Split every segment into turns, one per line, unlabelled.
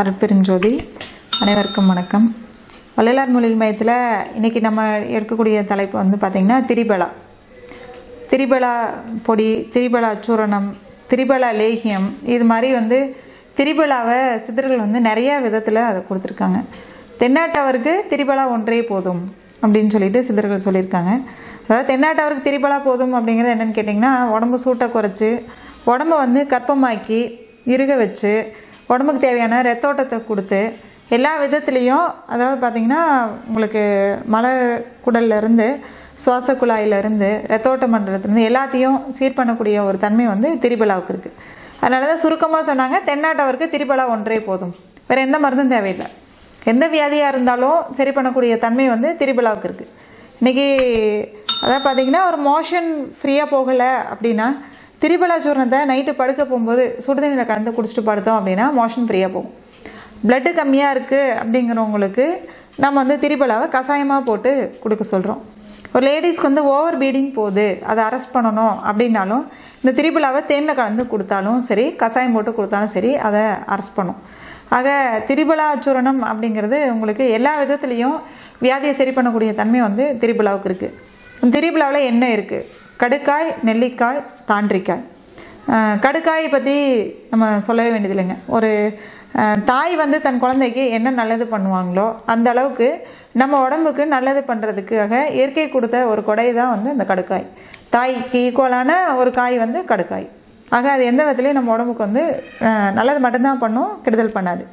அருட்பெருஞ்சோதி அனைவருக்கும் வணக்கம். வள்ளலார் மொழியில் மையத்தில் இன்றைக்கி நம்ம எடுக்கக்கூடிய தலைப்பு வந்து பார்த்திங்கன்னா திரிபலா. திரிபலா பொடி திரிபலா சூரணம் திரிபலா லேகியம் இது மாதிரி வந்து திரிபலாவை சித்தர்கள் வந்து நிறைய விதத்தில் அதை கொடுத்துருக்காங்க. தென்னாட்டவருக்கு திரிபலா ஒன்றே போதும் அப்படின்னு சொல்லிட்டு சித்தர்கள் சொல்லியிருக்காங்க. அதாவது தென்னாட்டவருக்கு திரிபலா போதும் அப்படிங்கிறது என்னென்னு கேட்டிங்கன்னா உடம்பு சூட்டை குறைச்சி உடம்ப வந்து கற்பமாக்கி இறுக வச்சு உடம்புக்கு தேவையான ரத்தோட்டத்தை கொடுத்து எல்லா விதத்துலேயும் அதாவது பார்த்திங்கன்னா உங்களுக்கு மலை குடல்லேருந்து சுவாச குழாயிலேருந்து ரத்தோட்டம் பண்ணுறதுலேருந்து எல்லாத்தையும் சீர் பண்ணக்கூடிய ஒரு தன்மை வந்து திரிபலாவுக்கு இருக்குது அதனால தான் சுருக்கமாக சொன்னாங்க தென்னாட்டவருக்கு திரிபலா ஒன்றே போதும். வேறு எந்த மருந்தும் தேவையில்லை. எந்த வியாதியாக இருந்தாலும் சரி பண்ணக்கூடிய தன்மை வந்து திரிபலாவுக்கு இருக்குது இன்றைக்கி அதாவது பார்த்திங்கன்னா ஒரு மோஷன் ஃப்ரீயாக போகலை அப்படின்னா திரிபலாச்சூர்ணத்தை நைட்டு படுக்க போகும்போது சுடுதண்ணியில் கலந்து குடிச்சிட்டு படுத்தோம் அப்படின்னா மோஷன் ஃப்ரீயாக போகும். பிளட்டு கம்மியாக இருக்குது அப்படிங்கிறவங்களுக்கு நம்ம வந்து திரிபலாவை கஷாயமாக போட்டு கொடுக்க சொல்கிறோம் ஒரு லேடிஸ்க்கு வந்து ஓவர் பீடிங் போகுது அதை அரெஸ்ட் பண்ணணும் அப்படின்னாலும் இந்த திரிபலாவை தேனில் கலந்து கொடுத்தாலும் சரி கஷாயம் போட்டு கொடுத்தாலும் சரி அதை அரெஸ்ட் பண்ணும். ஆக திரிபலா சூரணம் அப்படிங்கிறது உங்களுக்கு எல்லா விதத்துலேயும் வியாதியை சரி பண்ணக்கூடிய தன்மை வந்து திரிபலாவுக்கு இருக்குது திரிபலாவில் என்ன இருக்குது கடுக்காய் நெல்லிக்காய் தாண்டிக்காய் கடுக்காயை பற்றி நம்ம சொல்லவே வேண்டியதில்லைங்க. ஒரு தாய் வந்து தன் குழந்தைக்கு என்ன நல்லது பண்ணுவாங்களோ அந்த அளவுக்கு நம்ம உடம்புக்கு நல்லது பண்ணுறதுக்காக இயற்கை கொடுத்த ஒரு கொடை தான் வந்து அந்த கடுக்காய். தாய்க்கு ஈக்குவலான ஒரு காய் வந்து கடுக்காய். ஆக அது எந்த விதத்துலையும் நம்ம உடம்புக்கு வந்து நல்லது மட்டும்தான் பண்ணும் கெடுதல் பண்ணாது.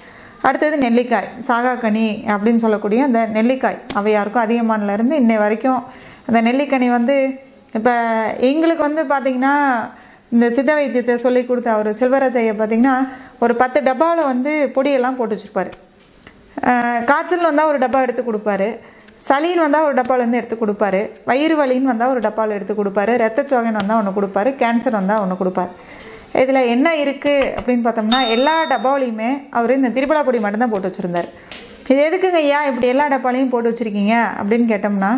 அடுத்தது நெல்லிக்காய். சாகாக்கனி அப்படின்னு சொல்லக்கூடிய அந்த நெல்லிக்காய். அவையாருக்கும் அதிகமானலேருந்து இன்னை வரைக்கும் அந்த நெல்லிக்கனி வந்து இப்போ எங்களுக்கு வந்து பார்த்திங்கன்னா இந்த சித்த வைத்தியத்தை சொல்லி கொடுத்த அவர் செல்வராஜையை பார்த்திங்கன்னா ஒரு பத்து டப்பாவில் வந்து பொடியெல்லாம் போட்டு வச்சுருப்பார். காய்ச்சல் வந்தால் ஒரு டப்பா எடுத்து கொடுப்பாரு. சளின்னு வந்தால் ஒரு டப்பாவிலேருந்து எடுத்து கொடுப்பாரு. வயிறு வலின்னு வந்தால் ஒரு டப்பாவில் எடுத்து கொடுப்பாரு. ரத்தச்சோகைன்னு வந்தால் ஒன்று கொடுப்பாரு. கேன்சர் வந்தால் ஒன்று கொடுப்பார். இதில் என்ன இருக்குது அப்படின்னு பார்த்தோம்னா எல்லா டப்பாவிலையுமே அவர் இந்த திரிபலா பொடி மட்டும்தான் போட்டு வச்சுருந்தார். இது எதுக்குங்க ஐயா இப்படி எல்லா டப்பாலையும் போட்டு வச்சுருக்கீங்க? அப்படின்னு கேட்டோம்னா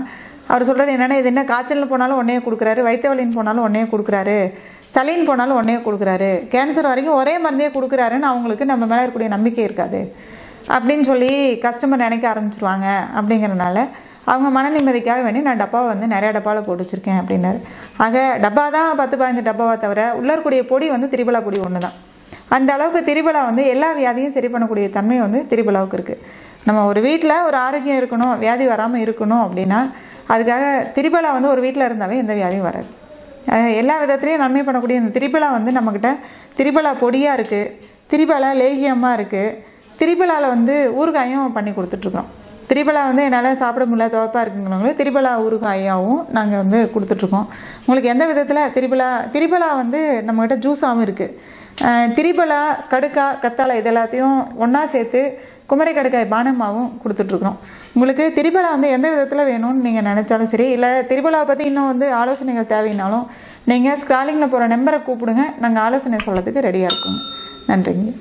அவர் சொல்கிறது என்னென்னா இது என்ன காய்ச்சல்னு போனாலும் ஒன்றையே கொடுக்குறாரு வைத்த வலின்னு போனாலும் ஒன்றையே கொடுக்குறாரு சளின்னு போனாலும் ஒன்றையே கொடுக்குறாரு கேன்சர் வரைக்கும் ஒரே மருந்தே கொடுக்குறாருன்னு அவங்களுக்கு நம்ம மேலே இருக்கக்கூடிய நம்பிக்கை இருக்காது. அப்படின்னு சொல்லி கஸ்டமர் நினைக்க ஆரம்பிச்சிருவாங்க. அப்படிங்கிறனால அவங்க மன நிம்மதிக்காக வேண்டி நான் டப்பாவை வந்து நிறையா டப்பாவில் போட்டு வச்சுருக்கேன் அப்படின்னாரு. ஆக டப்பா தான் பத்து பதினஞ்சு டப்பாவை தவிர உள்ள இருக்கக்கூடிய பொடி வந்து திரிபலா பொடி ஒன்று தான் அந்த அளவுக்கு திரிபலா வந்து எல்லா வியாதியும் சரி பண்ணக்கூடிய தன்மை வந்து திரிபலாவுக்கு இருக்குது நம்ம ஒரு வீட்டில் ஒரு ஆரோக்கியம் இருக்கணும் வியாதி வராமல் இருக்கணும் அப்படின்னா அதுக்காக திரிபலா வந்து ஒரு வீட்டில் இருந்தாவே எந்த வியாதியும் வராது. எல்லா விதத்துலேயும் நன்மை பண்ணக்கூடிய இந்த திரிபலா வந்து நம்மக்கிட்ட திரிபலா பொடியாக இருக்குது திரிபலா லேகியமாக இருக்குது திரிபலாவில் வந்து ஊறுகாயும் பண்ணி கொடுத்துட்ருக்குறோம் திரிபலா வந்து என்னால் சாப்பிட முடியல துவப்பாக இருக்குங்கிறவங்களுக்கு திரிபலா ஊறுகாயாகவும் நாங்கள் வந்து கொடுத்துட்ருக்கோம். உங்களுக்கு எந்த விதத்தில் திரிபலா திரிபலா வந்து நம்மக்கிட்ட ஜூஸாகவும் இருக்குது திரிபலா கடுக்கா கத்தாழை இது எல்லாத்தையும் ஒன்றா சேர்த்து குமரை கடுக்காய் பானமாகவும் கொடுத்துட்ருக்குறோம் உங்களுக்கு திரிபலா வந்து எந்த விதத்தில் வேணும்னு நீங்கள் நினச்சாலும் சரி இல்லை திரிபலாவை பற்றி இன்னும் வந்து ஆலோசனைகள் தேவைனாலும் நீங்கள் ஸ்க்ராலிங்கில் போகிற நம்பரை கூப்பிடுங்க நாங்கள் ஆலோசனை சொல்கிறதுக்கு ரெடியாக இருக்கோங்க நன்றிங்க.